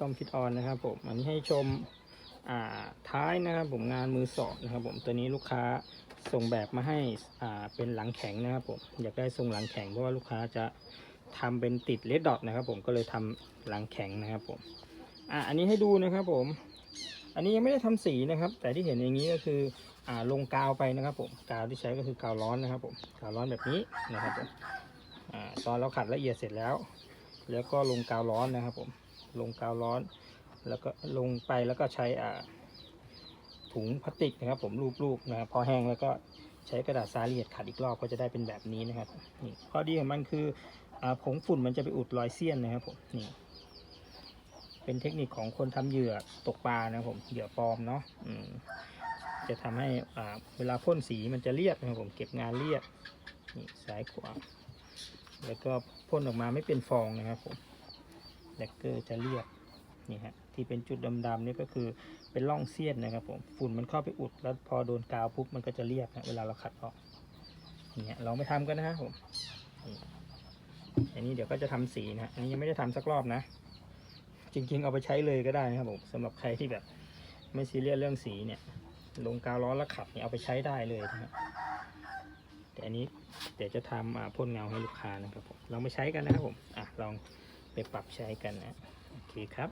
ต้อมคิดออนนะครับผมอันนี้ให้ชมอ่าท้ายนะครับผมงานมือสองนะครับผมตัวนี้ลูกค้าส่งแบบมาให้อ่าเป็นหลังแข็งนะครับผมอยากได้ทรงหลังแข็งเพราะว่าลูกค้าจะทำเป็นติดเลดดอทนะครับ ผมก็เลยทำหลังแข็งนะครับผมอ่าอันนี้ให้ดูนะครับผม อันนี้ยังไม่ได้ทำสีนะครับ แต่ที่เห็นอย่างนี้ก็คืออ่าลงกาวไปนะครับ ผมกาวที่ใช้ก็คือกาวร้อนนะครับผมกาวร้อนแบบนี้นะครับผมอ่าตอนเราขัดละเอียดเสร็จแล้ว แล้วก็ลงกาวร้อนนะครับผม ลงกาวร้อน แล้วก็ลงไปแล้วก็ใช้อ่าถุงพลาสติกนะครับ ผมรูปๆนะครับพอแห้งแล้วก็ใช้กระดาษทรายละเอียดขัดอีกรอบก็จะได้เป็นแบบนี้นะครับนี่ข้อดีของมันคืออาผงฝุ่นมันจะไปอุดรอยเสี้ยนนะครับผมนี่เป็นเทคนิคของคนทำเหยื่อตกปลานะผมเหยื่อปลอมเนาะอืมจะทำให้อ่าเวลาพ่นสีมันจะเรียบนะครับผมเก็บงานเรียบนี่ซ้ายขวาแล้วก็พ่นออกมาไม่เป็นฟองนะครับผม แดกเกอร์จะเรียบนี่ฮะที่เป็นจุดดำๆนี่ก็คือเป็นร่องเสี้ยนนะครับผมฝุ่นมันเข้าไปอุดแล้วพอโดนกาวปุ๊บมันก็จะเรียบนะเวลาเราขัดออกเนี่ยเราไม่ทำกันนะครับผมอันนี้เดี๋ยวก็จะทำสีนะฮะอันนี้ยังไม่ได้ทำสักรอบนะ จริงๆเอาไปใช้เลยก็ได้นะครับผมสำหรับใครที่แบบไม่ซีเรียสเรื่องสีเนี่ย ลงกาวร้อนแล้วขับเนี่ยเอาไปใช้ได้เลยนะครับแต่อันนี้เดี๋ยวจะทำอ่าพ่นเงาให้ลูกค้านะครับผมลองไปใช้กันนะครับผมอะลอง ไปปรับใช้กันนะ โอเคครับ